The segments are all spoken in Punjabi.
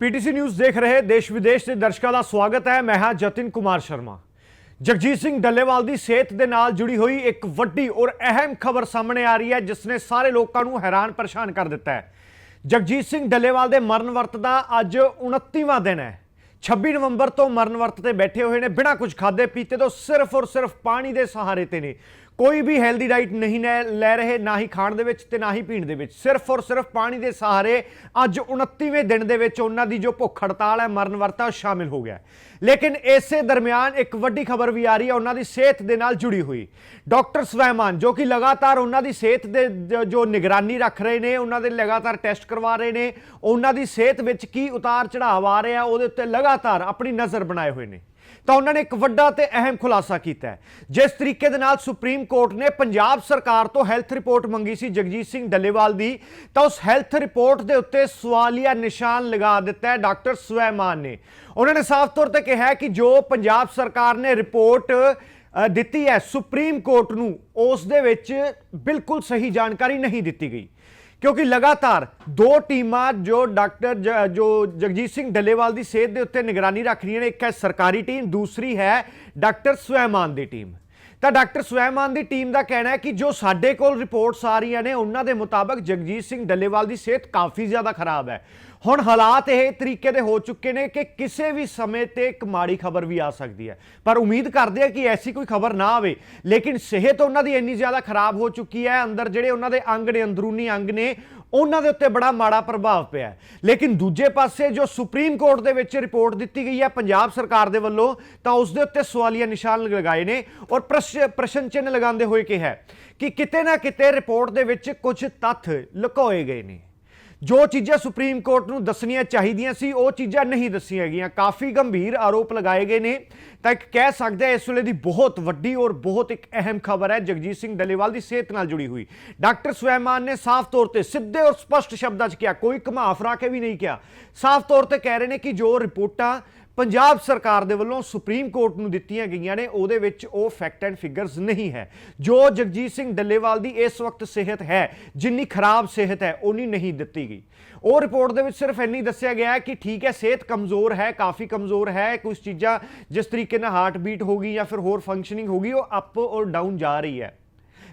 ਪੀਟੀਸੀ ਨਿਊਜ਼ ਦੇਖ ਰਹੇ ਦੇਸ਼ ਵਿਦੇਸ਼ ਦੇ ਦਰਸ਼ਕਾਂ ਦਾ ਸਵਾਗਤ ਹੈ। ਮੈਂ ਹਾਂ ਜਤਿਨ ਕੁਮਾਰ ਸ਼ਰਮਾ। ਜਗਜੀਤ ਸਿੰਘ ਡੱਲੇਵਾਲ ਦੀ ਸਿਹਤ ਦੇ ਨਾਲ ਜੁੜੀ ਹੋਈ ਇੱਕ ਵੱਡੀ ਔਰ ਅਹਿਮ ਖਬਰ ਸਾਹਮਣੇ ਆ ਰਹੀ ਹੈ, ਜਿਸ ਨੇ ਸਾਰੇ ਲੋਕਾਂ ਨੂੰ ਹੈਰਾਨ ਪਰੇਸ਼ਾਨ ਕਰ ਦਿੱਤਾ ਹੈ। ਜਗਜੀਤ ਸਿੰਘ ਡੱਲੇਵਾਲ ਦੇ ਮਰਨ ਵਰਤ ਦਾ ਅੱਜ 29ਵਾਂ ਦਿਨ ਹੈ। 26 ਨਵੰਬਰ ਤੋਂ ਮਰਨ ਵਰਤ ਤੇ ਬੈਠੇ ਹੋਏ ਨੇ, ਬਿਨਾਂ ਕੁਝ ਖਾਦੇ ਪੀਤੇ ਤੋਂ ਸਿਰਫ ਔਰ ਸਿਰਫ ਪਾਣੀ ਦੇ ਸਹਾਰੇ ਤੇ ਨੇ। ਕੋਈ ਵੀ ਹੈਲਦੀ ਡਾਈਟ ਨਹੀਂ ਲੈ ਲੈ ਰਹੇ, ਨਾ ਹੀ ਖਾਣ ਦੇ ਵਿੱਚ ਤੇ ਨਾ ਹੀ ਪੀਣ ਦੇ ਵਿੱਚ। ਸਿਰਫ ਔਰ ਸਿਰਫ ਪਾਣੀ ਦੇ ਸਹਾਰੇ ਅੱਜ 29ਵੇਂ ਦਿਨ ਦੇ ਵਿੱਚ ਉਹਨਾਂ ਦੀ ਜੋ ਭੁੱਖ ਹੜਤਾਲ ਹੈ, ਮਰਨ ਵਰਤਾ ਉਹ ਸ਼ਾਮਿਲ ਹੋ ਗਿਆ ਲੇਕਿਨ ਇਸੇ ਦਰਮਿਆਨ ਇੱਕ ਵੱਡੀ ਖਬਰ ਵੀ ਆ ਰਹੀ ਹੈ, ਉਹਨਾਂ ਦੀ ਸਿਹਤ ਦੇ ਨਾਲ ਜੁੜੀ ਹੋਈ। ਡਾਕਟਰ ਸਵੈਮਾਨ, ਜੋ ਕਿ ਲਗਾਤਾਰ ਉਹਨਾਂ ਦੀ ਸਿਹਤ ਦੇ ਜੋ ਨਿਗਰਾਨੀ ਰੱਖ ਰਹੇ ਨੇ, ਉਹਨਾਂ ਦੇ ਲਗਾਤਾਰ ਟੈਸਟ ਕਰਵਾ ਰਹੇ ਨੇ, ਉਹਨਾਂ ਦੀ ਸਿਹਤ ਵਿੱਚ ਕੀ ਉਤਾਰ ਚੜਾਵ ਆ ਰਿਹਾ, ਉਹਦੇ ਉੱਤੇ ਲਗਾ ਲਗਾਤਾਰ ਆਪਣੀ ਨਜ਼ਰ ਬਣਾਏ ਹੋਏ ਨੇ। ਤਾਂ ਉਹਨਾਂ ਨੇ ਇੱਕ ਵੱਡਾ ਤੇ ਅਹਿਮ ਖੁਲਾਸਾ ਕੀਤਾ ਹੈ। ਜਿਸ ਤਰੀਕੇ ਦੇ ਨਾਲ ਸੁਪਰੀਮ ਕੋਰਟ ਨੇ ਪੰਜਾਬ ਸਰਕਾਰ ਤੋਂ ਹੈਲਥ ਰਿਪੋਰਟ ਮੰਗੀ ਸੀ ਜਗਜੀਤ ਸਿੰਘ ਡੱਲੇਵਾਲ ਦੀ, ਤਾਂ ਉਸ ਹੈਲਥ ਰਿਪੋਰਟ ਦੇ ਉੱਤੇ ਸਵਾਲੀਆ ਨਿਸ਼ਾਨ ਲਗਾ ਦਿੱਤਾ ਹੈ ਡਾਕਟਰ ਸਵੈਮਾਨ ਨੇ। ਉਹਨਾਂ ਨੇ ਸਾਫ਼ ਤੌਰ ਤੇ ਕਿਹਾ ਕਿ ਜੋ ਪੰਜਾਬ ਸਰਕਾਰ ਨੇ ਰਿਪੋਰਟ ਦਿੱਤੀ ਹੈ ਸੁਪਰੀਮ ਕੋਰਟ ਨੂੰ, ਉਸ ਦੇ ਵਿੱਚ ਬਿਲਕੁਲ ਸਹੀ ਜਾਣਕਾਰੀ ਨਹੀਂ ਦਿੱਤੀ ਗਈ। ਕਿਉਂਕਿ ਲਗਾਤਾਰ ਦੋ ਟੀਮਾਂ ਜੋ ਡਾਕਟਰ ਜ- ਜੋ ਜਗਜੀਤ ਸਿੰਘ ਡੱਲੇਵਾਲ ਦੀ ਸਿਹਤ ਦੇ ਉੱਤੇ ਨਿਗਰਾਨੀ ਰੱਖ ਰਹੀਆਂ ਨੇ, ਇੱਕ ਹੈ ਸਰਕਾਰੀ ਟੀਮ, ਦੂਸਰੀ ਹੈ ਡਾਕਟਰ ਸਵੈਮਾਨ ਦੀ ਟੀਮ। ਤਾਂ ਡਾਕਟਰ ਸਵੈਮਾਨ ਦੀ ਟੀਮ ਦਾ ਕਹਿਣਾ ਹੈ ਕਿ ਜੋ ਸਾਡੇ ਕੋਲ ਰਿਪੋਰਟਸ ਆ ਰਹੀਆਂ ਨੇ, ਉਹਨਾਂ ਦੇ ਮੁਤਾਬਕ ਜਗਜੀਤ ਸਿੰਘ ਡੱਲੇਵਾਲ ਦੀ ਸਿਹਤ ਕਾਫੀ ਜ਼ਿਆਦਾ ਖਰਾਬ ਹੈ। ਹੁਣ ਹਾਲਾਤ ਇਹ ਤਰੀਕੇ ਦੇ ਹੋ ਚੁੱਕੇ ਨੇ ਕਿ ਕਿਸੇ ਵੀ ਸਮੇਂ ਤੇ ਇੱਕ ਮਾੜੀ ਖਬਰ ਵੀ ਆ ਸਕਦੀ ਹੈ। ਪਰ ਉਮੀਦ ਕਰਦੇ ਆ ਕਿ ਐਸੀ ਕੋਈ ਖਬਰ ਨਾ ਆਵੇ, ਲੇਕਿਨ ਸਿਹਤ ਉਹਨਾਂ ਦੀ ਇੰਨੀ ਜ਼ਿਆਦਾ ਖਰਾਬ ਹੋ ਚੁੱਕੀ ਹੈ, ਅੰਦਰ ਜਿਹੜੇ ਉਹਨਾਂ ਦੇ ਅੰਗ ਨੇ, ਅੰਦਰੂਨੀ ਅੰਗ ਨੇ ਉਹਨਾਂ ਦੇ ਉੱਤੇ ਬੜਾ ਮਾੜਾ ਪ੍ਰਭਾਵ ਪਿਆ ਲੇਕਿਨ ਦੂਜੇ ਪਾਸੇ ਜੋ ਸੁਪਰੀਮ ਕੋਰਟ ਦੇ ਵਿੱਚ ਰਿਪੋਰਟ ਦਿੱਤੀ ਗਈ ਹੈ ਪੰਜਾਬ ਸਰਕਾਰ ਦੇ ਵੱਲੋਂ, ਤਾਂ ਉਸ ਦੇ ਉੱਤੇ ਸਵਾਲੀਆ ਨਿਸ਼ਾਨ ਲਗਾਏ ਨੇ ਔਰ ਪ੍ਰਸ਼- ਪ੍ਰਸ਼ਨ ਚਿੰਨ੍ਹ ਲਗਾਉਂਦੇ ਹੋਏ ਕਿਹਾ ਕਿ ਕਿਤੇ ਨਾ ਕਿਤੇ ਰਿਪੋਰਟ ਦੇ ਵਿੱਚ ਕੁਝ ਤੱਥ ਲੁਕੋਏ ਗਏ ਨੇ। ਜੋ ਚੀਜ਼ਾਂ ਸੁਪਰੀਮ ਕੋਰਟ ਨੂੰ ਦੱਸਣੀਆਂ ਚਾਹੀਦੀਆਂ ਸੀ, ਉਹ ਚੀਜ਼ਾਂ ਨਹੀਂ ਦੱਸੀਆਂ ਗਈਆਂ। ਕਾਫੀ ਗੰਭੀਰ ਆਰੋਪ ਲਗਾਏ ਗਏ ਨੇ। ਤਾਂ ਇੱਕ ਕਹਿ ਸਕਦੇ ਹਾਂ, ਇਸ ਵੇਲੇ ਦੀ ਬਹੁਤ ਵੱਡੀ ਔਰ ਬਹੁਤ ਇੱਕ ਅਹਿਮ ਖਬਰ ਹੈ, ਜਗਜੀਤ ਸਿੰਘ ਡੱਲੇਵਾਲ ਦੀ ਸਿਹਤ ਨਾਲ ਜੁੜੀ ਹੋਈ। ਡਾਕਟਰ ਸਵੈਮਾਨ ਨੇ ਸਾਫ਼ ਤੌਰ ਤੇ ਸਿੱਧੇ ਔਰ ਸਪਸ਼ਟ ਸ਼ਬਦਾਂ 'ਚ ਕਿਹਾ, ਕੋਈ ਘੁਮਾ ਫਰਾ ਕੇ ਵੀ ਨਹੀਂ ਕਿਹਾ। ਸਾਫ਼ ਤੌਰ ਤੇ ਕਹਿ ਰਹੇ ਨੇ ਕਿ ਜੋ ਰਿਪੋਰਟਾਂ ਪੰਜਾਬ ਸਰਕਾਰ ਦੇ ਵੱਲੋਂ ਸੁਪਰੀਮ ਕੋਰਟ ਨੂੰ ਦਿੱਤੀਆਂ ਗਈਆਂ ਨੇ, ਉਹਦੇ ਵਿੱਚ ਉਹ ਫੈਕਟ ਐਂਡ ਫਿਗਰਸ ਨਹੀਂ ਹੈ। ਜੋ ਜਗਜੀਤ ਸਿੰਘ ਡੱਲੇਵਾਲ ਦੀ ਇਸ ਵਕਤ ਸਿਹਤ ਹੈ, ਜਿੰਨੀ ਖਰਾਬ ਸਿਹਤ ਹੈ ਉਨੀ ਨਹੀਂ ਦਿੱਤੀ ਗਈ। ਉਹ ਰਿਪੋਰਟ ਦੇ ਵਿੱਚ ਸਿਰਫ ਇੰਨੀ ਦੱਸਿਆ ਗਿਆ ਹੈ ਕਿ ਠੀਕ ਹੈ, ਸਿਹਤ ਕਮਜ਼ੋਰ ਹੈ, ਕਾਫੀ ਕਮਜ਼ੋਰ ਹੈ, ਕੁਝ ਚੀਜ਼ਾਂ ਜਿਸ ਤਰੀਕੇ ਨਾਲ ਹਾਰਟ ਬੀਟ ਹੋਗੀ ਜਾਂ ਫਿਰ ਹੋਰ ਫੰਕਸ਼ਨਿੰਗ ਹੋਗੀ ਉਹ ਅਪ ਔਰ ਡਾਊਨ ਜਾ ਰਹੀ ਹੈ।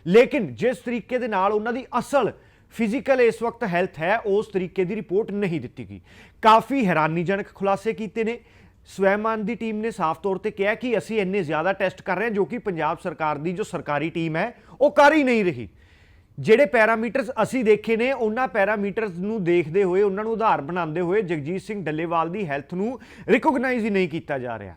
ਲੇਕਿਨ ਜਿਸ ਤਰੀਕੇ ਦੇ ਨਾਲ ਉਹਨਾਂ ਦੀ ਅਸਲ ਫਿਜ਼ੀਕਲ ਇਸ ਵਕਤ ਹੈਲਥ ਹੈ, ਉਸ ਤਰੀਕੇ ਦੀ ਰਿਪੋਰਟ ਨਹੀਂ ਦਿੱਤੀ ਗਈ। ਕਾਫੀ ਹੈਰਾਨੀਜਨਕ ਖੁਲਾਸੇ ਕੀਤੇ ਨੇ। ਸਵੈਮਾਨ ਦੀ ਟੀਮ ਨੇ ਸਾਫ਼ ਤੌਰ ਤੇ ਕਿਹਾ ਕਿ ਅਸੀਂ ਇੰਨੇ ਜ਼ਿਆਦਾ ਟੈਸਟ ਕਰ ਰਹੇ ਹਾਂ ਜੋ ਕਿ ਪੰਜਾਬ ਸਰਕਾਰ ਦੀ ਜੋ ਸਰਕਾਰੀ ਟੀਮ ਹੈ, ਉਹ ਕਰ ਹੀ ਨਹੀਂ ਰਹੀ। ਜਿਹੜੇ ਪੈਰਾਮੀਟਰਸ ਅਸੀਂ ਦੇਖੇ ਨੇ, ਉਹਨਾਂ ਪੈਰਾਮੀਟਰਸ ਨੂੰ ਦੇਖਦੇ ਹੋਏ, ਉਹਨਾਂ ਨੂੰ ਆਧਾਰ ਬਣਾਉਂਦੇ ਹੋਏ ਜਗਜੀਤ ਸਿੰਘ ਡੱਲੇਵਾਲ ਦੀ ਹੈਲਥ ਨੂੰ ਰਿਕੋਗਨਾਈਜ਼ ਹੀ ਨਹੀਂ ਕੀਤਾ ਜਾ ਰਿਹਾ।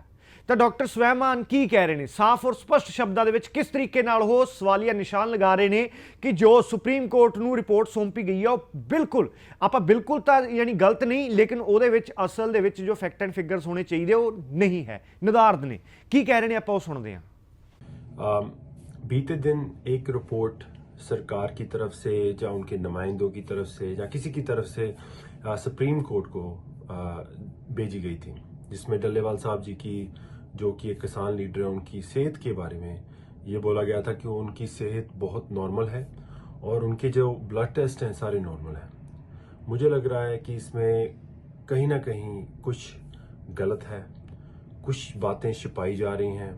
ਤਾਂ ਡਾਕਟਰ ਸਵੈਮਾਨ ਕੀ ਕਹਿ ਰਹੇ ਨੇ ਸਾਫ਼ ਔਰ ਸਪਸ਼ਟ ਸ਼ਬਦਾਂ ਦੇ ਵਿੱਚ ਕਿਸ ਤਰੀਕੇ ਨਾਲ ਉਹ ਸਵਾਲੀਆ ਨਿਸ਼ਾਨ ਲਗਾ ਰਹੇ ਨੇ ਕਿ ਜੋ ਸੁਪਰੀਮ ਕੋਰਟ ਨੂੰ ਰਿਪੋਰਟ ਸੌਂਪੀ ਗਈ ਹੈ ਉਹ ਬਿਲਕੁਲ ਆਪਾਂ ਬਿਲਕੁਲ ਤਾਂ ਯਾਨੀ ਗਲਤ ਨਹੀਂ ਲੇਕਿਨ ਉਹਦੇ ਵਿੱਚ ਅਸਲ ਦੇ ਵਿੱਚ ਜੋ ਫੈਕਟ ਐਂਡ ਫਿਗਰਸ ਹੋਣੇ ਚਾਹੀਦੇ ਉਹ ਨਹੀਂ ਹੈ ਨਿਦਾਰਦ ਨੇ ਕੀ ਕਹਿ ਰਹੇ ਨੇ ਆਪਾਂ ਉਹ ਸੁਣਦੇ ਹਾਂ अम, बीते दिन एक रिपोर्ट सरकार की तरफ से या उनके नुमाइंदों की तरफ से या किसी की तरफ से अ, सुप्रीम कोर्ट को अ, भेजी गई थी जिसमें डल्लेवाल साहब जी की जो कि एक किसान लीडर है, उनकी सेहत के बारे में ये बोला गया था कि उनकी सेहत बहुत नॉर्मल है और उनके जो ब्लड टेस्ट हैं, सारे नॉर्मल हैं। मुझे लग रहा है कि इसमें कहीं ना कहीं कुछ गलत है, कुछ बातें छिपाई जा रही हैं।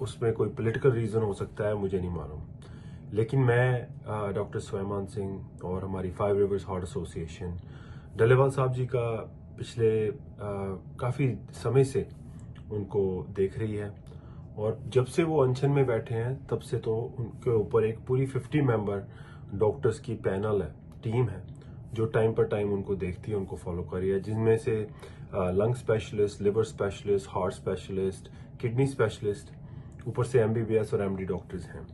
उसमें कोई पॉलिटिकल रीज़न हो सकता है, मुझे नहीं मालूम। लेकिन मैं डॉक्टर स्वैमान सिंह और हमारी five rivers heart association Dallewal साहब जी का पिछले काफ़ी समय से उनको देख रही है। और जब से वो अनशन में बैठे हैं, तब से तो उनके ऊपर एक पूरी 50 मेंबर डॉक्टर्स की पैनल है टीम है, जो टाइम पर टाइम उनको देखती है, उनको फॉलो कर रही है। जिनमें से lung specialist liver specialist heart specialist kidney specialist ऊपर से एमबीबीएस और एमडी डॉक्टर्स हैं।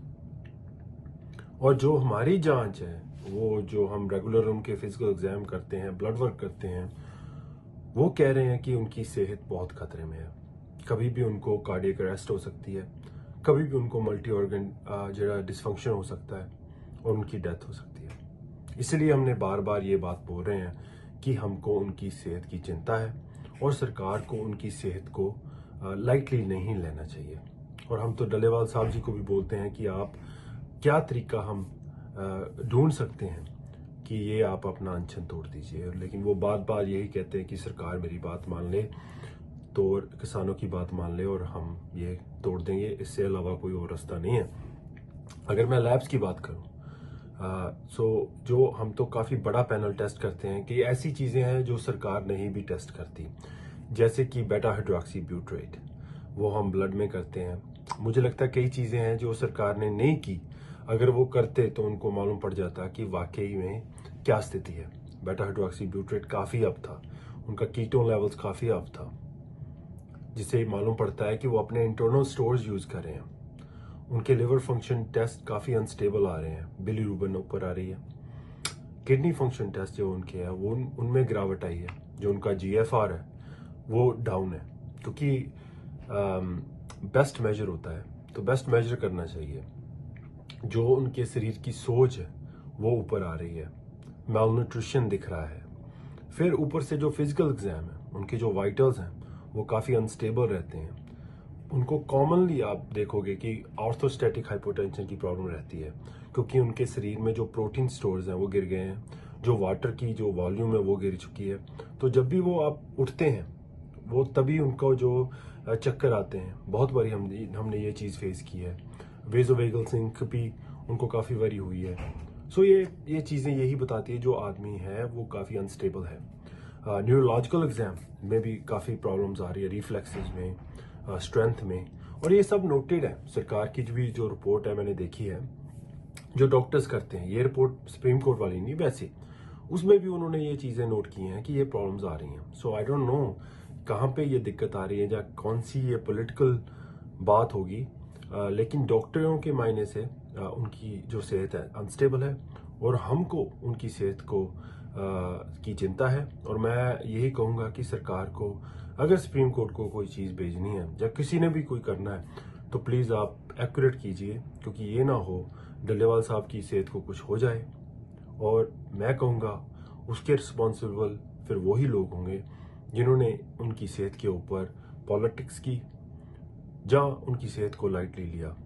और जो हमारी जाँच है, वो जो हम रेगुलर उनके फ़िज़िकल एग्ज़ाम करते हैं ब्लड वर्क करते हैं, वो कह रहे हैं कि उनकी सेहत बहुत खतरे में है। कभी भी उनको कार्डियक अरेस्ट हो सकती है, कभी भी उनको मल्टी ऑर्गन जरा डिसफंक्शन हो सकता है और उनकी डेथ हो सकती है। इसलिए हमने बार बार ये बात बोल रहे हैं कि हमको उनकी सेहत की चिंता है और सरकार को उनकी सेहत को लाइटली नहीं लेना चाहिए। और हम तो डलेवाल साहब जी को भी बोलते हैं कि आप क्या तरीका हम ढूंढ सकते हैं कि ये आप अपना अनशन तोड़ दीजिए। लेकिन वो बात बार यही कहते हैं कि सरकार मेरी बात मान ले तो किसानों की बात मान ले और हम ये तोड़ देंगे, इससे अलावा कोई और रास्ता नहीं है। अगर मैं लैब्स की बात करूँ सो जो हम तो काफ़ी बड़ा पैनल टेस्ट करते हैं कि ऐसी चीज़ें हैं जो सरकार नहीं भी टेस्ट करती। जैसे कि बेटा हाइड्रोक्सी ब्यूट्रेट वो हम ब्लड में करते हैं। मुझे लगता है कई चीज़ें हैं जो सरकार ने नहीं की। अगर वो करते तो उनको मालूम पड़ जाता कि वाकई में क्या स्थिति है। बेटा हाइड्रोक्सी ब्यूट्रेट काफ़ी अप था। उनका कीटोन लेवल्स काफ़ी अप था। जिससे मालूम पड़ता है कि वो अपने इंटरनल स्टोर्स यूज़ कर रहे हैं। उनके लिवर फ़ंक्शन टेस्ट काफ़ी अनस्टेबल आ रहे हैं। बिली रूबन ऊपर आ रही है। किडनी फ़ंक्शन टेस्ट जो उनके हैं, वो उनमें गिरावट आई है। जो उनका जीएफआर है, वो डाउन है। क्योंकि बेस्ट मेजर होता है। तो बेस्ट मेजर करना चाहिए। जो उनके शरीर की सोच है, वो ऊपर आ रही है। मेल न्यूट्रिशन दिख रहा है। फिर ऊपर से जो फ़िज़िकल एग्ज़ाम है, उनके जो वाइटल्स हैं वो काफ़ी अनस्टेबल रहते हैं। उनको कॉमनली आप देखोगे कि ऑर्थोस्टैटिक हाइपोटेंशन की प्रॉब्लम रहती है, क्योंकि उनके शरीर में जो प्रोटीन स्टोर्स हैं वो गिर गए हैं, जो वाटर की जो वॉल्यूम है वो गिर चुकी है। तो जब भी वो आप उठते हैं, वो तभी उनको जो चक्कर आते हैं। बहुत बारी हम, हमने ये चीज़ फेस की है। वेजोवेगल सिंक भी उनको काफ़ी बारी हुई है। सो ये ये चीज़ें यही बताती है, जो आदमी है, वो काफ़ी अनस्टेबल है। न्यूरोलॉजिकल एग्ज़ाम में भी काफ़ी प्रॉब्लम्स आ रही है रिफ्लेक्सेस में स्ट्रेंथ uh, में। और ये सब नोटेड है। सरकार की जो भी जो रिपोर्ट है मैंने देखी है जो डॉक्टर्स करते हैं ये रिपोर्ट सुप्रीम कोर्ट वाली नहीं वैसे। उसमें भी उन्होंने ये चीज़ें नोट की हैं कि ये प्रॉब्लम्स आ रही हैं। सो आई डोंट नो कहाँ पे ये दिक्कत आ रही है या कौन सी ये पॉलिटिकल बात होगी। अ, लेकिन डॉक्टरों के मायने से अ, उनकी जो सेहत है अनस्टेबल है। और हमको उनकी सेहत को की चिंता है और मैं यही कहूँगा कि सरकार को, अगर सुप्रीम कोर्ट को कोई चीज़ भेजनी है या किसी ने भी कोई करना है तो प्लीज़ आप एक्यूरेट कीजिए, क्योंकि ये ना हो डल्लेवाल साहब की सेहत को कुछ हो जाए। और मैं कहूँगा, उसके रिस्पॉन्सिबल फिर वही लोग होंगे जिन्होंने उनकी सेहत के ऊपर पॉलिटिक्स की ਜਾਂ उनकी सेहत को लाइटली लिया।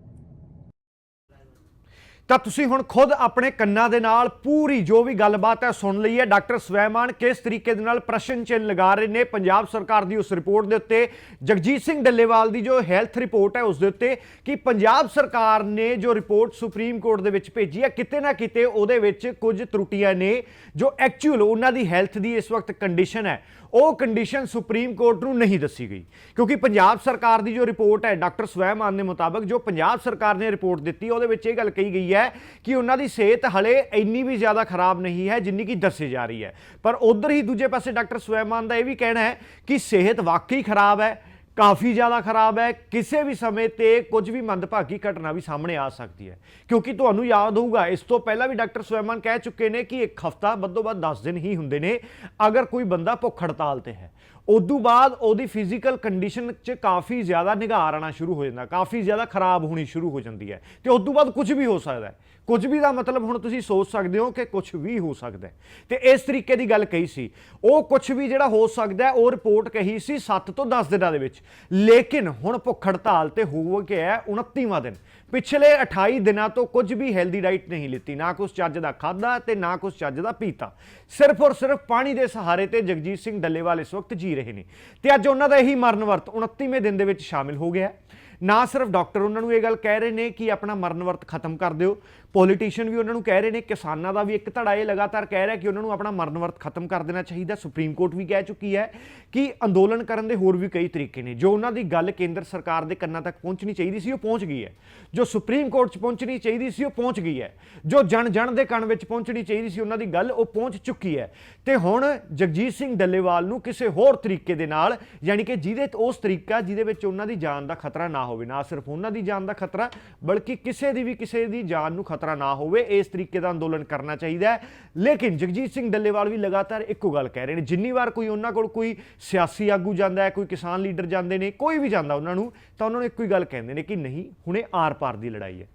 ਤਾਂ ਤੁਸੀਂ ਹੁਣ ਖੁਦ ਆਪਣੇ ਕੰਨਾਂ ਦੇ ਨਾਲ ਪੂਰੀ ਜੋ ਵੀ ਗੱਲਬਾਤ ਹੈ ਸੁਣ ਲਈ ਹੈ। ਡਾਕਟਰ ਸਵੈਮਾਨ ਕਿਸ ਤਰੀਕੇ ਦੇ ਨਾਲ ਪ੍ਰਸ਼ਨ ਚਿੰਨ੍ਹ ਲਗਾ ਰਹੇ ਨੇ? ਪੰਜਾਬ ਸਰਕਾਰ ਦੀ ਉਸ ਰਿਪੋਰਟ ਦੇ ਉੱਤੇ ਜਗਜੀਤ ਸਿੰਘ ਡੱਲੇਵਾਲ ਦੀ ਜੋ ਹੈਲਥ ਰਿਪੋਰਟ ਹੈ ਉਸ ਦੇ ਉੱਤੇ ਕਿ ਪੰਜਾਬ ਸਰਕਾਰ ਨੇ ਜੋ ਰਿਪੋਰਟ ਸੁਪਰੀਮ ਕੋਰਟ ਦੇ ਵਿੱਚ ਭੇਜੀ ਹੈ, ਕਿਤੇ ਨਾ ਕਿਤੇ ਉਹਦੇ ਵਿੱਚ ਕੁਝ ਤਰੁੱਟੀਆਂ ਨੇ ਜੋ ਐਕਚੁਅਲ ਉਹਨਾਂ ਦੀ ਹੈਲਥ ਦੀ ਇਸ ਵਕਤ ਕੰਡੀਸ਼ਨ ਹੈ। ਉਹ ਕੰਡੀਸ਼ਨ ਸੁਪਰੀਮ ਕੋਰਟ ਨੂੰ ਨਹੀਂ ਦੱਸੀ ਗਈ। ਕਿਉਂਕਿ ਪੰਜਾਬ ਸਰਕਾਰ ਦੀ ਜੋ ਰਿਪੋਰਟ ਹੈ, ਡਾਕਟਰ ਸਵੈਮਾਨ ਦੇ ਮੁਤਾਬਕ ਜੋ ਪੰਜਾਬ ਸਰਕਾਰ ਨੇ ਰਿਪੋਰਟ ਦਿੱਤੀ, ਉਹਦੇ ਵਿੱਚ ਇਹ ਗੱਲ ਕਹੀ ਗਈ ਹੈ ਕਿ ਉਹਨਾਂ ਦੀ ਸਿਹਤ ਹਲੇ ਇੰਨੀ ਵੀ ਜ਼ਿਆਦਾ ਖਰਾਬ ਨਹੀਂ ਹੈ ਜਿੰਨੀ ਕਿ ਦੱਸੀ ਜਾ ਰਹੀ ਹੈ। ਪਰ ਉਧਰ ਹੀ ਦੂਜੇ ਪਾਸੇ ਡਾਕਟਰ ਸਵੈਮਾਨ ਦਾ ਇਹ ਵੀ ਕਹਿਣਾ ਹੈ ਕਿ ਸਿਹਤ ਵਾਕਈ ਖਰਾਬ ਹੈ ਕਾਫੀ ਜ਼ਿਆਦਾ ਖਰਾਬ ਹੈ। ਕਿਸੇ ਵੀ ਸਮੇਂ ਤੇ ਕੁਝ ਵੀ ਮੰਦਭਾਗੀ ਘਟਨਾ ਵੀ ਸਾਹਮਣੇ ਆ ਸਕਦੀ ਹੈ। ਕਿਉਂਕਿ ਤੁਹਾਨੂੰ ਯਾਦ ਹੋਊਗਾ, ਇਸ ਤੋਂ ਪਹਿਲਾਂ ਵੀ ਡਾਕਟਰ ਸਵੈਮਨ ਕਹਿ ਚੁੱਕੇ ਨੇ ਕਿ ਇੱਕ ਹਫਤਾ, ਵੱਧੋ ਵੱਧ 10 ਦਿਨ ਹੀ ਹੁੰਦੇ ਨੇ, ਅਗਰ ਕੋਈ ਬੰਦਾ ਭੁੱਖ ਹੜਤਾਲ ਤੇ ਹੈ। ਉਦੋਂ ਬਾਅਦ ਉਹਦੀ ਫਿਜ਼ੀਕਲ ਕੰਡੀਸ਼ਨ 'ਚ ਕਾਫੀ ਜ਼ਿਆਦਾ ਨਿਘਾਰ ਆਣਾ ਸ਼ੁਰੂ ਹੋ ਜਾਂਦਾ, ਕਾਫੀ ਜ਼ਿਆਦਾ ਖਰਾਬ ਹੋਣੀ ਸ਼ੁਰੂ ਹੋ ਜਾਂਦੀ ਹੈ। ਤੇ ਉਦੋਂ ਬਾਅਦ ਕੁਝ ਵੀ ਹੋ ਸਕਦਾ ਹੈ। ਕੁਝ ਵੀ ਦਾ ਮਤਲਬ ਹੁਣ ਤੁਸੀਂ ਸੋਚ ਸਕਦੇ ਹੋ ਕਿ ਕੁਝ ਵੀ ਹੋ ਸਕਦਾ ਹੈ। ਤੇ ਇਸ ਤਰੀਕੇ ਦੀ ਗੱਲ ਕਹੀ ਸੀ, ਉਹ ਕੁਝ ਵੀ ਜਿਹੜਾ ਹੋ ਸਕਦਾ ਉਹ ਰਿਪੋਰਟ ਕਹੀ ਸੀ 7 ਤੋਂ 10 ਦਿਨਾਂ ਦੇ ਵਿੱਚ। ਲੇਕਿਨ ਹੁਣ ਭੁੱਖ ਹੜਤਾਲ ਤੇ ਹੋ ਗਿਆ ਹੈ 29ਵਾਂ ਦਿਨ। ਪਿਛਲੇ 28 ਦਿਨਾਂ ਤੋਂ ਕੁਝ ਵੀ ਹੈਲਦੀ ਡਾਈਟ ਨਹੀਂ ਲਿੱਤੀ। ਨਾ ਕੁਝ ਚੱਜ ਦਾ ਖਾਦਾ ਤੇ ਨਾ ਕੁਝ ਚੱਜ ਦਾ ਪੀਤਾ। ਸਿਰਫ ਔਰ ਸਿਰਫ ਪਾਣੀ ਦੇ ਸਹਾਰੇ ਤੇ ਜਗਜੀਤ ਸਿੰਘ ਡੱਲੇਵਾਲ ਇਸ ਵਕਤ ਜੀ ਰਹੇ ਨੇ। ਤੇ ਅੱਜ ਉਹਨਾਂ ਦਾ ਇਹੀ ਮਰਨ ਵਰਤ 29ਵੇਂ ਦਿਨ ਦੇ ਵਿੱਚ ਸ਼ਾਮਿਲ ਹੋ ਗਿਆ। ਹੈ। ਨਾ ਸਿਰਫ ਡਾਕਟਰ ਉਹਨਾਂ ਨੂੰ ਇਹ ਗੱਲ ਕਹਿ ਰਹੇ ਨੇ ਕਿ ਆਪਣਾ ਮਰਨ ਵਰਤ ਖਤਮ ਕਰ ਦਿਓ। ਪੋਲੀਟੀਸ਼ੀਅਨ ਵੀ ਉਹਨਾਂ ਨੂੰ ਕਹਿ ਰਹੇ ਨੇ, ਕਿਸਾਨਾਂ ਦਾ ਵੀ ਇੱਕ ਧੜਾ ਇਹ ਲਗਾਤਾਰ ਕਹਿ ਰਿਹਾ ਕਿ ਉਹਨਾਂ ਨੂੰ ਆਪਣਾ ਮਰਨ ਵਰਤ ਖਤਮ ਕਰ ਦੇਣਾ ਚਾਹੀਦਾ। ਸੁਪਰੀਮ ਕੋਰਟ ਵੀ ਕਹਿ ਚੁੱਕੀ ਹੈ ਕਿ ਅੰਦੋਲਨ ਕਰਨ ਦੇ ਹੋਰ ਵੀ ਕਈ ਤਰੀਕੇ ਨੇ। ਜੋ ਉਹਨਾਂ ਦੀ ਗੱਲ ਕੇਂਦਰ ਸਰਕਾਰ ਦੇ ਕੰਨਾਂ ਤੱਕ ਪਹੁੰਚਣੀ ਚਾਹੀਦੀ ਸੀ, ਉਹ ਪਹੁੰਚ ਗਈ ਹੈ। ਜੋ ਸੁਪਰੀਮ ਕੋਰਟ 'ਚ ਪਹੁੰਚਣੀ ਚਾਹੀਦੀ ਸੀ, ਉਹ ਪਹੁੰਚ ਗਈ ਹੈ। ਜੋ ਜਨ ਜਨ ਦੇ ਕੰਨ ਵਿੱਚ ਪਹੁੰਚਣੀ ਚਾਹੀਦੀ ਸੀ, ਉਹਨਾਂ ਦੀ ਗੱਲ ਉਹ ਪਹੁੰਚ ਚੁੱਕੀ ਹੈ। ਤੇ ਹੁਣ ਜਗਜੀਤ ਸਿੰਘ ਡੱਲੇਵਾਲ ਨੂੰ ਕਿਸੇ ਹੋਰ ਤਰੀਕੇ ਦੇ ਨਾਲ, ਯਾਨੀ ਕਿ ਜਿਹਦੇ ਉਸ ਤਰੀਕਾ, ਜਿਹਦੇ ਵਿੱਚ ਉਹਨਾਂ ਦੀ ਜਾਨ ਦਾ ਖਤਰਾ ਨਾ ਹੋਵੇ, ਨਾ ਸਿਰਫ ਉਹਨਾਂ ਦੀ ਜਾਨ ਦਾ ਖਤਰਾ, ਬਲਕਿ ਕਿਸੇ ਦੀ ਵੀ ਕਿਸੇ ਦੀ ਜਾਨ ਨੂੰ ਖਤਰਾ ਨਾ ਹੋਵੇ, ਇਸ ਤਰੀਕੇ ਦਾ ਅੰਦੋਲਨ ਕਰਨਾ ਚਾਹੀਦਾ ਹੈ। ਲੇਕਿਨ ਜਗਜੀਤ ਸਿੰਘ ਡੱਲੇਵਾਲ ਵੀ ਲਗਾਤਾਰ ਇੱਕੋ ਗੱਲ ਕਹਿ ਰਹੇ ਨੇ, ਜਿੰਨੀ ਵਾਰ ਕੋਈ ਉਹਨਾਂ ਕੋਲ ਕੋਈ ਸਿਆਸੀ ਆਗੂ ਜਾਂਦਾ ਹੈ, ਕੋਈ ਕਿਸਾਨ ਲੀਡਰ ਜਾਂਦੇ ਨੇ, ਕੋਈ ਵੀ ਜਾਂਦਾ ਉਹਨਾਂ ਨੂੰ, ਤਾਂ ਉਹਨਾਂ ਨੂੰ ਇੱਕੋ ਹੀ ਗੱਲ ਕਹਿੰਦੇ ਨੇ ਕਿ ਨਹੀਂ, ਹੁਣੇ ਆਰ-ਪਾਰ ਦੀ ਲੜਾਈ ਹੈ।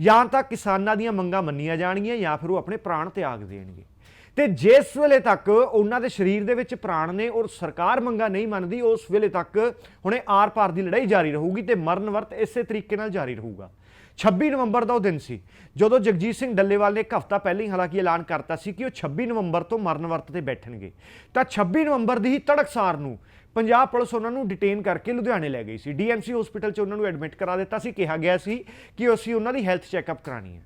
ਜਾਂ ਤਾਂ ਕਿਸਾਨਾਂ ਦੀਆਂ ਮੰਗਾਂ ਮੰਨੀਆਂ ਜਾਣਗੀਆਂ, ਜਾਂ ਫਿਰ ਉਹ ਆਪਣੇ ਪ੍ਰਾਣ ਤਿਆਗ ਦੇਣਗੇ। ਤੇ ਜਿਸ ਵੇਲੇ ਤੱਕ ਉਹਨਾਂ ਦੇ ਸਰੀਰ ਦੇ ਵਿੱਚ ਪ੍ਰਾਣ ਨੇ ਔਰ ਸਰਕਾਰ ਮੰਗਾ ਨਹੀਂ ਮੰਨਦੀ, ਉਸ ਵੇਲੇ ਤੱਕ ਹੁਣੇ ਆਰ-ਪਾਰ ਦੀ ਲੜਾਈ ਜਾਰੀ ਰਹੂਗੀ ਤੇ ਮਰਨ ਵਰਤ ਇਸੇ ਤਰੀਕੇ ਨਾਲ ਜਾਰੀ ਰਹੂਗਾ। 26 ਨਵੰਬਰ ਦਾ ਉਹ ਦਿਨ ਸੀ, ਜਦੋਂ ਜਗਜੀਤ ਸਿੰਘ ਡੱਲੇਵਾਲ ਨੇ ਇੱਕ ਹਫ਼ਤਾ ਪਹਿਲਾਂ ਹੀ ਹਾਲਾਂਕਿ ਐਲਾਨ ਕਰਤਾ ਸੀ ਕਿ ਉਹ 26 ਨਵੰਬਰ ਤੋਂ ਮਰਨ ਵਰਤ ਤੇ ਬੈਠਣਗੇ। ਤਾਂ 26 ਨਵੰਬਰ ਦੀ ਹੀ ਤੜਕਸਾਰ ਨੂੰ ਪੰਜਾਬ ਪੁਲਿਸ ਉਹਨਾਂ ਨੂੰ ਡਿਟੇਨ ਕਰਕੇ ਲੁਧਿਆਣੇ ਲੈ ਗਈ ਸੀ। ਡੀਐਮਸੀ ਹਸਪੀਟਲ 'ਚ ਉਹਨਾਂ ਨੂੰ ਐਡਮਿਟ ਕਰਾ ਦਿੱਤਾ ਸੀ। ਕਿਹਾ ਗਿਆ ਸੀ ਕਿ ਅਸੀਂ ਉਹਨਾਂ ਦੀ ਹੈਲਥ ਚੈੱਕਅਪ ਕਰਾਣੀ ਹੈ।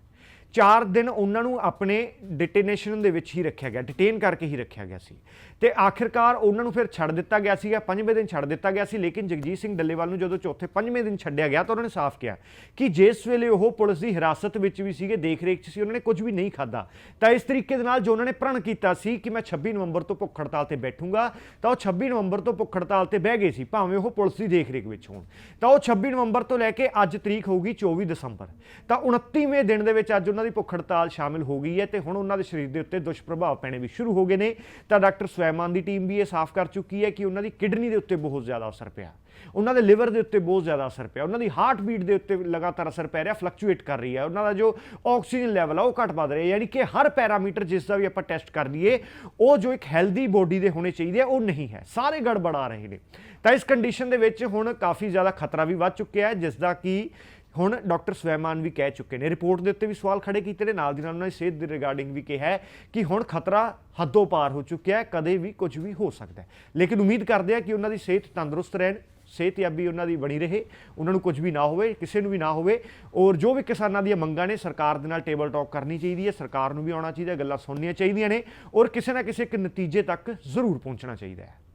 ਚਾਰ ਦਿਨ ਉਹਨਾਂ ਨੂੰ ਆਪਣੇ ਡਿਟੇਨੇਸ਼ਨ ਦੇ ਵਿੱਚ ਹੀ ਰੱਖਿਆ ਗਿਆ ਡਿਟੇਨ ਕਰਕੇ ਹੀ ਰੱਖਿਆ ਗਿਆ ਸੀ। ਤੇ ਆਖਿਰਕਾਰ ਉਹਨਾਂ ਨੂੰ ਫਿਰ ਛੱਡ ਦਿੱਤਾ ਗਿਆ ਸੀਗਾ, ਪੰਜਵੇਂ ਦਿਨ ਛੱਡ ਦਿੱਤਾ ਗਿਆ ਸੀ, ਲੇਕਿਨ ਜਗਜੀਤ ਸਿੰਘ ਡੱਲੇਵਾਲ ਨੂੰ ਜਦੋਂ ਚੌਥੇ, ਪੰਜਵੇਂ ਦਿਨ ਛੱਡਿਆ ਗਿਆ ਤਾਂ ਉਹਨਾਂ ਨੇ ਸਾਫ਼ ਕਿਹਾ ਕਿ ਜਿਸ ਵੇਲੇ ਉਹ ਪੁਲਿਸ ਦੀ ਹਿਰਾਸਤ ਵਿੱਚ ਵੀ ਸੀਗੇ ਦੇਖ ਰੇਖ 'ਚ ਸੀ, ਉਹਨਾਂ ਨੇ ਕੁਝ ਵੀ ਨਹੀਂ ਖਾਦਾ ਤਾਂ ਇਸ ਤਰੀਕੇ ਦੇ ਨਾਲ ਜੋ ਉਹਨਾਂ ਨੇ ਪ੍ਰਣ ਕੀਤਾ ਸੀ ਕਿ ਮੈਂ 26 ਨਵੰਬਰ ਤੋਂ ਭੁੱਖ ਹੜਤਾਲ ਤੇ ਬੈਠੂੰਗਾ, ਤਾਂ ਉਹ 26 ਨਵੰਬਰ ਤੋਂ ਭੁੱਖ ਹੜਤਾਲ ਤੇ ਬਹਿ ਗਏ ਸੀ, ਭਾਵੇਂ ਉਹ ਪੁਲਿਸ ਦੀ ਦੇਖ ਰੇਖ ਵਿੱਚ ਹੋਣ। ਤਾਂ ਉਹ 26 ਨਵੰਬਰ ਤੋਂ ਲੈ ਕੇ ਅੱਜ ਤਰੀਕ ਹੋਊਗੀ 24 ਦਸੰਬਰ। ਤਾਂ 29ਵੇਂ ਦਿਨ ਦੇ ਵਿੱਚ ਅੱਜ ਉਹਨਾਂ ਦੀ ਭੁੱਖ ਹੜਤਾਲ ਸ਼ਾਮਿਲ ਹੋ ਗਈ ਹੈ ਤੇ ਹੁਣ ਉਹਨਾਂ ਦੇ ਸਰੀਰ ਦੇ ਉੱਤੇ ਦੁਸ਼ਪ੍ਰਭਾਵ ਪੈਣੇ ਵੀ ਸ਼ੁਰੂ ਹੋ ਗਏ ਨੇ। ਤਾਂ ਡਾਕਟਰ ਸਵੈਮਾਨ ਦੀ ਟੀਮ ਵੀ ਇਹ ਸਾਫ਼ ਕਰ ਚੁੱਕੀ ਹੈ ਕਿ ਉਹਨਾਂ ਦੀ ਕਿਡਨੀ ਦੇ ਉੱਤੇ ਬਹੁਤ ਜ਼ਿਆਦਾ ਅਸਰ ਪਿਆ। ਉਹਨਾਂ ਦੇ ਲਿਵਰ ਦੇ ਉੱਤੇ ਬਹੁਤ ਜ਼ਿਆਦਾ ਅਸਰ ਪਿਆ। ਉਹਨਾਂ ਦੀ ਹਾਰਟ ਬੀਟ ਦੇ ਉੱਤੇ ਲਗਾਤਾਰ ਅਸਰ ਪੈ ਰਿਹਾ, ਫਲਕਚੁਏਟ ਕਰ ਰਹੀ ਹੈ। ਉਹਨਾਂ ਦਾ ਜੋ ਆਕਸੀਜਨ ਲੈਵਲ ਆ ਉਹ ਘਟ ਵੱਧ ਰਿਹਾ ਯਾਨੀ ਕਿ ਹਰ ਪੈਰਾਮੀਟਰ ਜਿਸ ਦਾ ਵੀ ਆਪਾਂ ਟੈਸਟ ਕਰ ਲਈਏ, ਉਹ ਜੋ ਇੱਕ ਹੈਲਦੀ ਬੋਡੀ ਦੇ ਹੋਣੇ ਚਾਹੀਦੇ ਆ, ਉਹ ਨਹੀਂ ਹੈ। ਸਾਰੇ ਗੜਬੜਾ ਰਹੇ ਨੇ। ਤਾਂ ਇਸ ਕੰਡੀਸ਼ਨ ਦੇ ਵਿੱਚ ਹੁਣ ਕਾਫੀ ਜ਼ਿਆਦਾ ਖਤਰਾ ਵੀ ਵੱਧ ਚੁੱਕਿਆ ਹੈ, ਜਿਸ ਦਾ ਕਿ ਹੁਣ ਡਾਕਟਰ ਸਵੈਮਾਨ ਵੀ ਕਹਿ ਚੁੱਕੇ ਨੇ। ਰਿਪੋਰਟ ਦੇ ਉੱਤੇ ਵੀ ਸਵਾਲ ਖੜੇ ਕੀਤੇ ਨੇ। ਨਾਲ ਦੀ ਨਾਲ ਉਹਨਾਂ ਨੇ ਸਿਹਤ ਦੇ ਰਿਗਾਰਡਿੰਗ ਵੀ ਕਿਹਾ ਹੈ ਕਿ ਹੁਣ ਖਤਰਾ ਹੱਦੋਂ ਪਾਰ ਹੋ ਚੁੱਕਿਆ ਹੈ, ਕਦੇ ਵੀ ਕੁਝ ਵੀ ਹੋ ਸਕਦਾ ਹੈ। ਲੇਕਿਨ ਉਮੀਦ ਕਰਦੇ ਆ ਕਿ ਉਹਨਾਂ ਦੀ ਸਿਹਤ ਤੰਦਰੁਸਤ ਰਹਿਣ, ਸਿਹਤਯਾਬੀ ਉਹਨਾਂ ਦੀ ਬਣੀ ਰਹੇ। ਉਹਨਾਂ ਨੂੰ ਕੁਝ ਵੀ ਨਾ ਹੋਵੇ, ਕਿਸੇ ਨੂੰ ਵੀ ਨਾ ਹੋਵੇ। ਔਰ ਜੋ ਵੀ ਕਿਸਾਨਾਂ ਦੀਆਂ ਮੰਗਾਂ ਨੇ, ਸਰਕਾਰ ਦੇ ਨਾਲ ਟੇਬਲ ਟਾਕ ਕਰਨੀ ਚਾਹੀਦੀ ਹੈ। ਸਰਕਾਰ ਨੂੰ ਵੀ ਆਉਣਾ ਚਾਹੀਦਾ ਗੱਲਾਂ ਸੁਣਨੀਆਂ ਚਾਹੀਦੀਆਂ ਨੇ। ਔਰ ਕਿਸੇ ਨਾ ਕਿਸੇ ਇੱਕ ਨਤੀਜੇ ਤੱਕ ਜ਼ਰੂਰ ਪਹੁੰਚਣਾ ਚਾਹੀਦਾ ਹੈ।